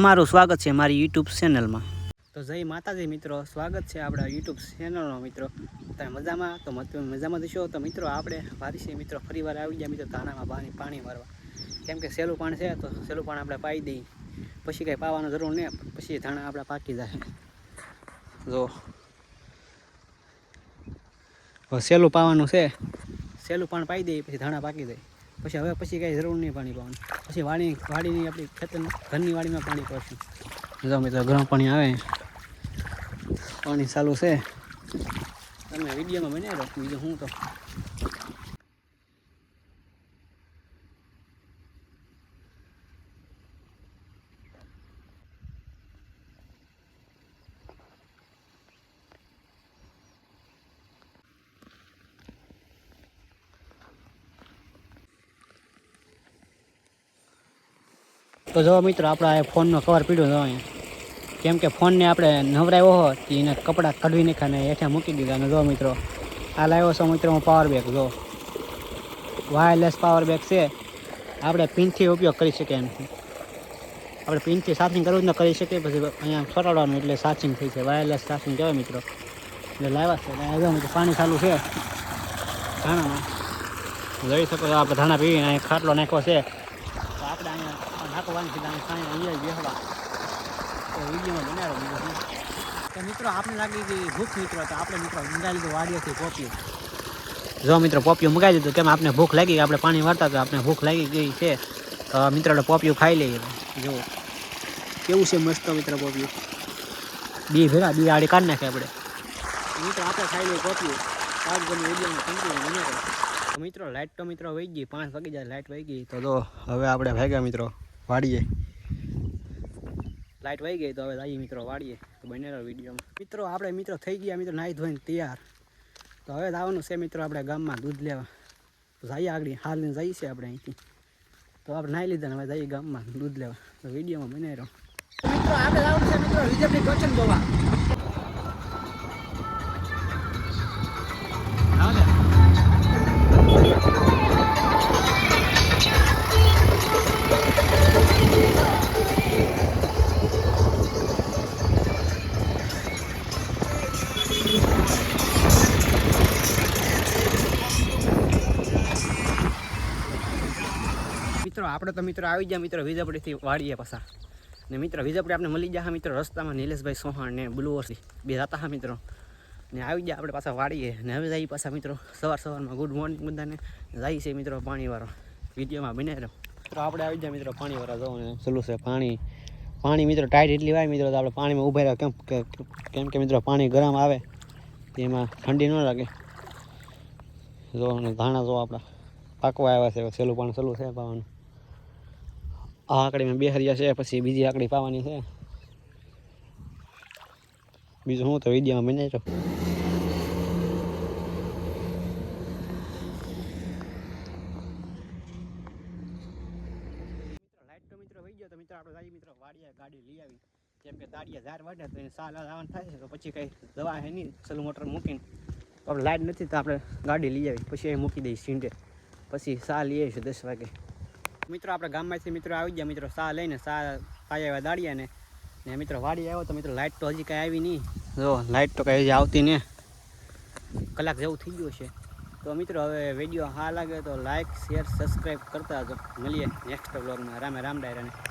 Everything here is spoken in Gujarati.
તમારું સ્વાગત છે મારી યુટ્યુબ ચેનલમાં તો જય માતાજી મિત્રો, સ્વાગત છે આપણા યુટ્યુબ ચેનલનો મિત્રો. તમે મજામાં? તો મજામાં જશો તો મિત્રો, આપણે વારીસી મિત્રો, ફરીવાર આવી ગયા મિત્રો ધાણામાં પાણી પાણી મારવા. કેમ કે સહેલું પાણી છે, તો સહેલું પાણી આપણે પાઈ દઈએ. પછી કંઈ પાવાની જરૂર નહીં, પછી ધાણા આપણા પાકી જાય. જો. સહેલું પાવાનું છે સહેલું પાણી પાઈ દઈએ, પછી ધાણા પાકી જાય. પછી હવે પછી કાંઈ જરૂર નહીં પાણી પાવાનું. પછી વાડી વાડીની આપણી ખેતર ઘરની વાડીમાં પાણી પાશું જો મિત્રો, ગરમ પાણી આવે. પાણી ચાલુ છે. તમે વિડીયોમાં બનાવી રહો બીજું હું તો? તો જો મિત્રો, આપણે આ ફોનનો કવર પીડ્યો જો અહીંયા. કેમ કે ફોનને આપણે નવરાવ્યો હોત એને કપડાં કાઢવી નાખ્યા ને હેઠે મૂકી દીધા. અને જો મિત્રો, આ લાવ્યો છો મિત્રો હું પાવર બેગ જો. વાયરલેસ પાવર બેગ છે. આપણે પિનથી ઉપયોગ કરી શકીએ એમ. આપણે પિનથી ચાર્જિંગ કરવું જ ન કરી શકીએ, પછી અહીંયા ફટાડવાનું એટલે ચાર્જિંગ થઈ છે વાયરલેસ ચાર્જિંગ કહેવાય મિત્રો. એટલે લાવ્યા છે. અને મિત્રો, પાણી ચાલુ છે. ધાણામાં. જોઈ શકો આપણે ધાણા પીવીને અહીંયા ખાટલો નાખ્યો છે. આપણે અહીંયા નાખવાની છે અહીંયા પાણી અહીંયા બેસવા તો વિડીયોમાં બનાવ્યો બીજું તો મિત્રો આપણે લાગી ગઈ ભૂખ મિત્રો તો આપણે મિત્રો મંગાવી લીધું વાડીએથી પોપિયું જો મિત્રો પોપિયું મંગાવી દીધું કેમ આપણે ભૂખ લાગી ગઈ આપણે પાણી વાળતા તો આપણે ભૂખ લાગી ગઈ છે. તો મિત્રો પોપિયું ખાઈ લઈએ. જો કેવું છે મસ્ત મિત્રો પોપિયું? બી ભેગા બી આડી કાઢી નાખે આપણે. મિત્રો આપણે ખાઈ લઈએ પોપિયું. પાંચ ગમે કન્ટિન્યુ બને મિત્રો. લાઇટ તો મિત્રો વહી ગઈ પાંચ વાગી જાય લાઇટ વહી ગઈ. તો જો હવે આપણે ભાગ્યા મિત્રો. વાડીએ લાઇટ વહી ગઈ તો હવે જઈએ મિત્રો વાડીએ તો બને રહો વિડીયોમાં. મિત્રો, આપણે મિત્રો થઈ ગયા, મિત્રો, નાહી ધોઈને તૈયાર. તો હવે આવવાનું છે મિત્રો, આપણે ગામમાં દૂધ લેવા. તો જઈએ આગળ, હાલને જઈએ છીએ આપણે અહીંથી. તો આપણે નાહી લીધા હવે જઈએ ગામમાં દૂધ લેવા. તો વિડીયોમાં બને રહ્યો. મિત્રો, આપણે જવાનું છે, મિત્રો રિઝર્વની કોચન ગોવા મિત્રો, આપણે તો મિત્રો આવી ગયા મિત્રો વિજાપુરીથી વાળીએ પાછા. ને મિત્રો વિજાપુરી આપણે મળી ગયા મિત્રો રસ્તામાં નિલેશભાઈ સોહાણ ને બ્લુવર્સી બે હતા હા મિત્રો. ને આવી ગયા આપણે પાછા વાળીએ. ને હવે જઈએ પાછા મિત્રો સવાર સવારમાં ગુડ મોર્નિંગ બધાને. જાય છે મિત્રો પાણીવાળો. વિડીયોમાં બને રહ્યો. મિત્રો, આપણે આવી ગયા મિત્રો પાણીવાળા જવું ને સલું છે, પાણી. પાણી મિત્રો ટાઈટ એટલી વાય મિત્રો, તો આપણે પાણીમાં ઊભા રહ્યા. કેમ કેમ કે મિત્રો પાણી ગરમ આવે, તેમાં ઠંડી ન લાગે. જો ધાણા જો આપણા પાકવા આવ્યા છે સહેલું પાણી સહેલું છે પાવાનું. આ આંકડીમાં બે હરિયા છે, પછી બીજી આકડી પાવાની છે. બીજું હું તો વિડીયોમાં બને આપણે ગાડી લઈ આવી. કેમ કે દાડીએ ઝાર વાટે તો એને સાલ આવવાનું થાય છે, તો પછી કંઈ દવા હે નહીં સલું મોટર મૂકીને. આપણે લાઈટ નથી તો આપણે ગાડી લઈ આવી, પછી એ મૂકી દઈ સીંડે પછી સાલ લઈ આવીશું દસ વાગે. મિત્રો, આપણા ગામમાંથી મિત્રો આવી ગયા. મિત્રો, સા લઈને સા પાયા આવ્યા દાડિયા ને ને મિત્રો વાડી આવ્યો તો મિત્રો લાઇટ તો હજી કાંઈ આવી નહીં. જો લાઇટ તો કાંઈ હજી આવતી ને કલાક જેવું થઈ ગયું છે તો મિત્રો, હવે વીડિયો હા લાગે તો લાઇક શેર સબસ્ક્રાઈબ કરતા તો મળીએ નેક્સ્ટ બ્લોગમાં રામે રામ ડાયરાને.